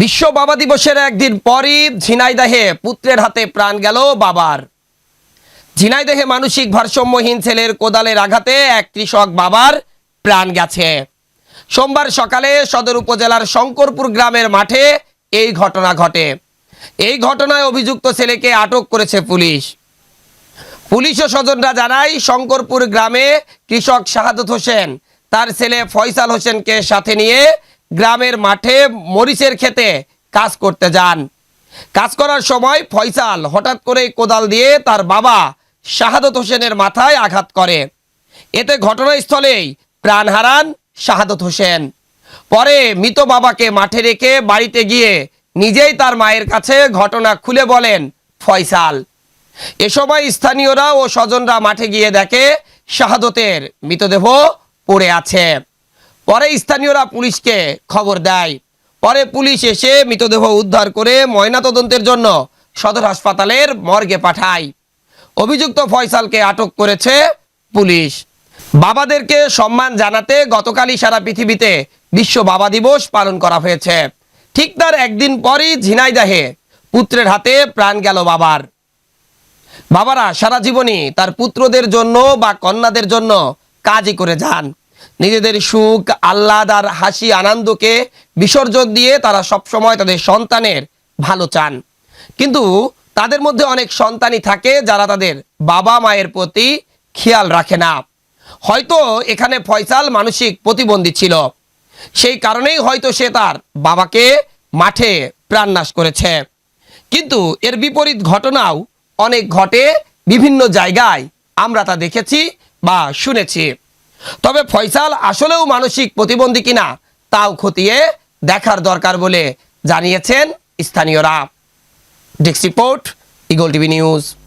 বিশ্ব বাবা দিবসের একদিন পরই ঝিনাইদাহে পুত্রের হাতে প্রাণ গেল বাবার। ঝিনাইদাহে মানসিক ভারসাম্যহীন ছেলের কোদালের আঘাতে এক কৃষক বাবার প্রাণ গেছে। সোমবার সকালে সদর উপজেলার শঙ্করপুর গ্রামের মাঠে এই ঘটনা ঘটে। এই ঘটনায় অভিযুক্ত ছেলেকে আটক করেছে পুলিশ। পুলিশ ও স্বজনরা জানায়, শঙ্করপুর গ্রামে কৃষক শাহাদত হোসেন, তার ছেলে ফয়সাল হোসেনকে সাথে নিয়ে গ্রামের মাঠে মরিচের খেতে কাজ করতে যান। কাজ করার সময় ফয়সাল হঠাৎ করে কোদাল দিয়ে তার বাবা শাহাদত হোসেনের মাথায় আঘাত করে। এতে ঘটনাস্থলেই প্রাণ হারান শাহাদত হোসেন। পরে মৃত বাবাকে মাঠে রেখে বাড়িতে গিয়ে নিজেই তার মায়ের কাছে ঘটনা খুলে বলেন ফয়সাল। এ সময় স্থানীয়রা ও স্বজনরা মাঠে গিয়ে দেখে শাহাদতের মৃতদেহ পড়ে আছে। পরে স্থানীয়রা পুলিশকে খবর দেয়। পরে পুলিশ এসে মৃতদেহ উদ্ধার করে ময়নাতদন্তের জন্য সদর হাসপাতালের মর্গে পাঠায়। অভিযুক্ত ফয়সালকে আটক করেছে পুলিশ। বাবাদেরকে সম্মান জানাতে গতকালই সারা পৃথিবীতে বিশ্ব বাবা দিবস পালন করা হয়েছে। ঠিক তার একদিন পরই ঝিনাইদাহে পুত্রের হাতে প্রাণ গেল বাবার। বাবারা সারা জীবনই তার পুত্রদের জন্য বা কন্যাদের জন্য কাজই করে যান। নিজেদের সুখ, আহ্লাদ আর হাসি, আনন্দকে বিসর্জন দিয়ে তারা সবসময় তাদের সন্তানের ভালো চান। কিন্তু তাদের মধ্যে অনেক সন্তানই থাকে যারা তাদের বাবা মায়ের প্রতি খেয়াল রাখে না। হয়তো এখানে ফয়সাল মানসিক প্রতিবন্ধী ছিল। সেই কারণেই হয়তো সে তার বাবাকে মাঠে প্রাণনাশ করেছে। কিন্তু এর বিপরীত ঘটনাও অনেক ঘটে বিভিন্ন জায়গায়। আমরা তা দেখেছি বা শুনেছি। তবে ফয়সাল আসলেও মানসিক প্রতিবন্ধী কিনা, তাও খতিয়ে দেখার দরকার বলে জানিয়েছেন স্থানীয়রা। Desk report, Eagle TV news.